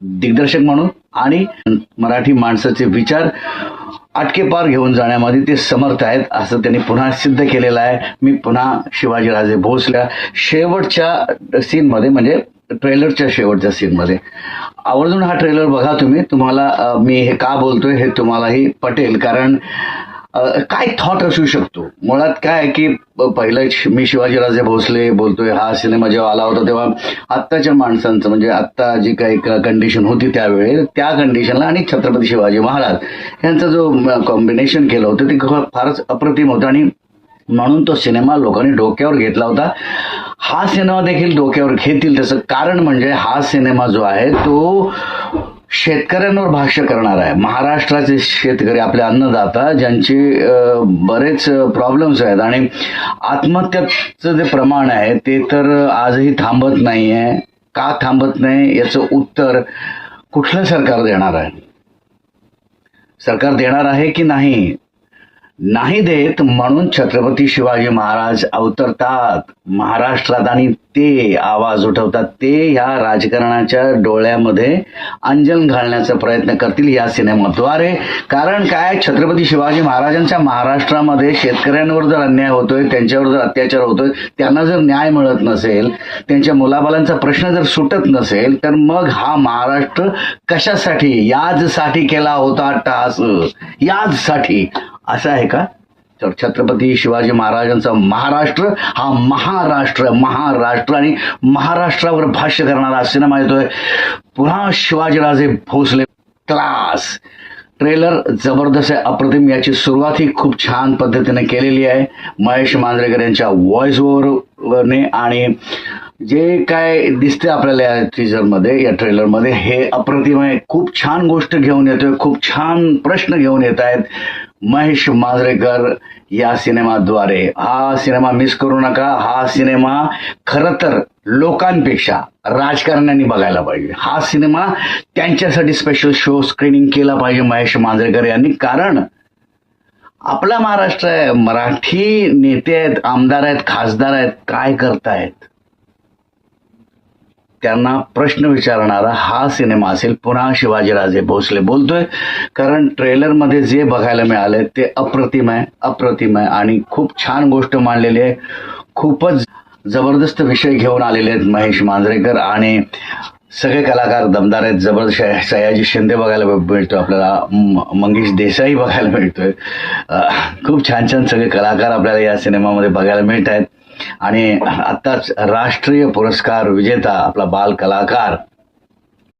दिग्दर्शक म्हणून आणि मराठी माणसाचे विचार आटकेपार घेऊन जाण्यामध्ये ते समर्थ आहेत असं त्यांनी पुन्हा सिद्ध केलेलं आहे. मी पुन्हा शिवाजीराजे भोसल्या शेवटच्या सीनमध्ये म्हणजे ट्रेलरच्या शेवटच्या सीनमध्ये. आवर्जून हा ट्रेलर बघा तुम्ही. तुम्हाला मी हे का बोलतोय हे तुम्हालाही पटेल कारण काय थॉट असू शकतो? मुळात काय आहे की पहिलं श- मी शिवाजीराजे भोसले बोलतोय हा सिनेमा जेव्हा आला होता तेव्हा आत्ताच्या माणसांचं म्हणजे आत्ता जी काही कंडिशन होती त्यावेळी त्या कंडिशनला आणि छत्रपती शिवाजी महाराज यांचा जो कॉम्बिनेशन केलं होतं ते फारच अप्रतिम होतं आणि म्हणून तो सिनेमा लोकांनी डोक्यावर घेतला होता. हा सिनेमा देखील डोक्यावर घेतील त्याचं कारण म्हणजे हा सिनेमा जो आहे तो शेतकऱ्यांवर भाष्य करणार आहे. महाराष्ट्राचे शेतकरी आपले अन्नदाता ज्यांचे बरेच प्रॉब्लेम्स आहेत आणि आत्महत्याचं जे प्रमाण आहे ते तर आजही थांबत नाही आहे का थांबत नाही याचं उत्तर कुठलं सरकार देणार आहे? सरकार देणार आहे की नाही? नाही देत म्हणून छत्रपती शिवाजी महाराज अवतरतात. महाराष्ट्रात आणि ते आवाज उठवतात. ते ह्या राजकारणाच्या डोळ्यामध्ये अंजन घालण्याचा प्रयत्न करतील या सिनेमाद्वारे. कारण काय? छत्रपती शिवाजी महाराजांच्या महाराष्ट्रामध्ये शेतकऱ्यांवर जर अन्याय होतोय त्यांच्यावर जर अत्याचार होतोय त्यांना जर न्याय मिळत नसेल त्यांच्या मुलाबालांचा प्रश्न जर सुटत नसेल तर मग हा महाराष्ट्र कशासाठी? याजसाठी केला होता टास. याजसाठी. असं आहे का? तर छत्रपती शिवाजी महाराजांचा महाराष्ट्र हा महाराष्ट्र महाराष्ट्र आणि महाराष्ट्रावर भाष्य करणारा सिनेमा येतोय. पुन्हा शिवाजीराजे भोसले क्लास. ट्रेलर जबरदस्त आहे अप्रतिम. याची सुरुवात ही खूप छान पद्धतीने केलेली आहे. महेश मांजरेकर यांच्या व्हॉइस ओव्हरने आणि जे काय दिसते आपल्याला या टीजरमध्ये या ट्रेलरमध्ये हे अप्रतिम आहे. खूप छान गोष्ट घेऊन येतोय खूप छान प्रश्न घेऊन येत आहेत. महेश मांजरेकर या सिनेमाद्वारे. हा सिनेमा मिस करू नका. हा सिनेमा खरं तर लोकांपेक्षा राजकारण्यांनी बघायला पाहिजे. हा सिनेमा त्यांच्यासाठी स्पेशल शो स्क्रीनिंग केला पाहिजे महेश मांजरेकर यांनी. कारण आपला महाराष्ट्र आहे. मराठी नेते आहेत आमदार आहेत खासदार आहेत काय करतायत? त्यांना प्रश्न विचारणारा हा सिनेमा असेल. पुन्हा शिवाजीराजे भोसले बोलतोय. कारण ट्रेलरमध्ये जे बघायला मिळालंय ते अप्रतिम आहे अप्रतिम आहे आणि खूप छान गोष्ट मांडलेली आहे. खूपच जबरदस्त विषय घेऊन आलेले आहेत महेश मांजरेकर आणि सगळे कलाकार दमदार आहेत. जबरदस्त सयाजी शिंदे बघायला मिळतो आपल्याला म- मंगेश देसाई बघायला मिळतोय. खूप छान छान सगळे कलाकार आपल्याला या सिनेमामध्ये बघायला मिळत आहेत आणि आत्ताच राष्ट्रीय पुरस्कार विजेता आपला बाल कलाकार